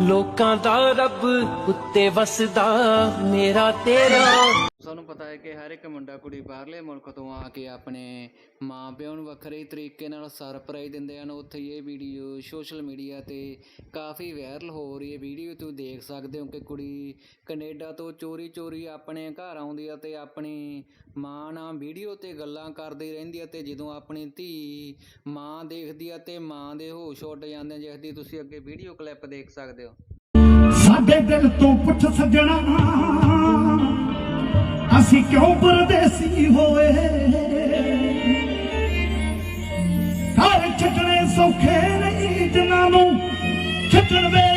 ਲੋਕਾਂ ਦਾ ਰੱਬ ਉੱਤੇ ਵਸਦਾ ਮੇਰਾ ਤੇਰਾ ਸਾਨੂੰ ਪਤਾ ਹੈ ਕਿ ਹਰ ਇੱਕ ਮੁੰਡਾ ਕੁੜੀ ਬਾਹਰਲੇ ਮੁਲਕ ਤੋਂ ਆ ਕੇ ਆਪਣੇ ਮਾਂ ਪਿਓ ਨੂੰ ਵੱਖਰੇ ਤਰੀਕੇ ਨਾਲ ਸਰਪ੍ਰਾਈਜ਼ ਦਿੰਦੇ ਹਨ। ਉੱਥੇ ਇਹ ਵੀਡੀਓ ਸੋਸ਼ਲ ਮੀਡੀਆ ਤੇ ਕਾਫੀ ਵਾਇਰਲ ਹੋ ਰਹੀ ਹੈ। ਵੀਡੀਓ ਤੁਸੀਂ ਦੇਖ ਸਕਦੇ ਹੋ ਕਿ ਕੁੜੀ ਕੈਨੇਡਾ ਤੋਂ ਚੋਰੀ ਚੋਰੀ ਆਪਣੇ ਘਰ ਆਉਂਦੀ ਹੈ ਤੇ ਆਪਣੀ ਮਾਂ ਨਾਲ ਵੀਡੀਓ ਤੇ ਗੱਲਾਂ ਕਰਦੀ ਰਹਿੰਦੀ ਹੈ ਤੇ ਜਦੋਂ ਆਪਣੀ ਧੀ ਮਾਂ ਦੇਖਦੀ ਹੈ ਤੇ ਮਾਂ ਦੇ ਹੋਸ਼ ਉੱਡ ਜਾਂਦੇ ਜਿਸ ਦੀ ਤੁਸੀਂ ਅੱਗੇ ਵੀਡੀਓ ਕਲਿੱਪ ਦੇਖ ਸਕਦੇ ਹੋ। ਸਾਡੇ ਦਿਲ ਤੋਂ ਪੁੱਛ ਸੱਜਣਾ ਅਸੀਂ ਕਿਉਂ ਪਰਦੇਸੀ ਹੋਏ? ਘਰ ਛੱਡਣੇ ਸੌਖੇ ਨਹੀਂ ਜਿਨ੍ਹਾਂ ਨੂੰ ਛੱਡਣ ਵੇਲੇ